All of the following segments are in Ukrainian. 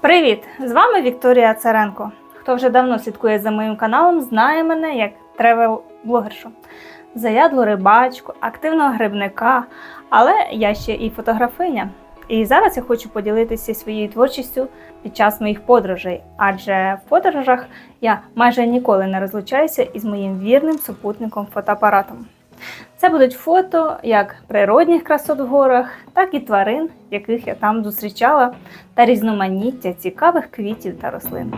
Привіт! З вами Вікторія Царенко. Хто вже давно слідкує за моїм каналом, знає мене як тревел-блогершу. Заядлу рибачку, активного грибника, але я ще і фотографиня. І зараз я хочу поділитися своєю творчістю під час моїх подорожей, адже в подорожах я майже ніколи не розлучаюся із моїм вірним супутником фотоапаратом. Це будуть фото як природних красот в горах, так і тварин, яких я там зустрічала, та різноманіття цікавих квітів та рослин.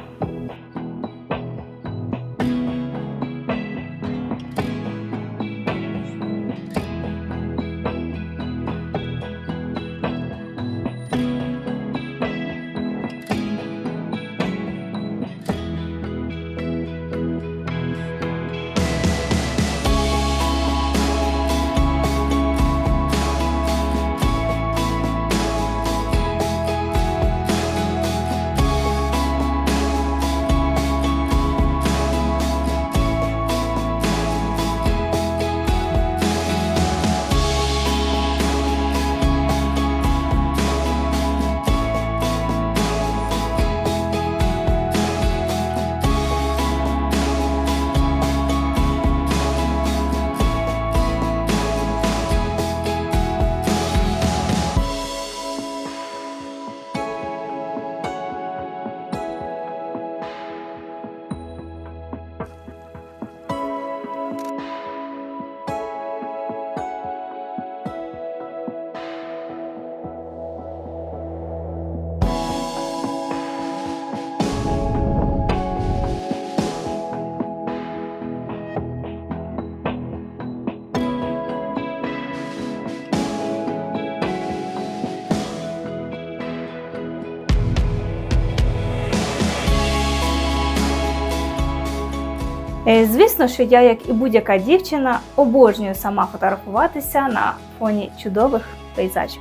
Звісно, що я, як і будь-яка дівчина, обожнюю сама фотографуватися на фоні чудових пейзажів.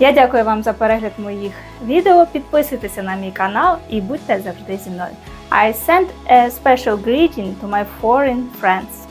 Я дякую вам за перегляд моїх відео. Підписуйтеся на мій канал і будьте завжди зі мною. I send a special greeting to my foreign friends.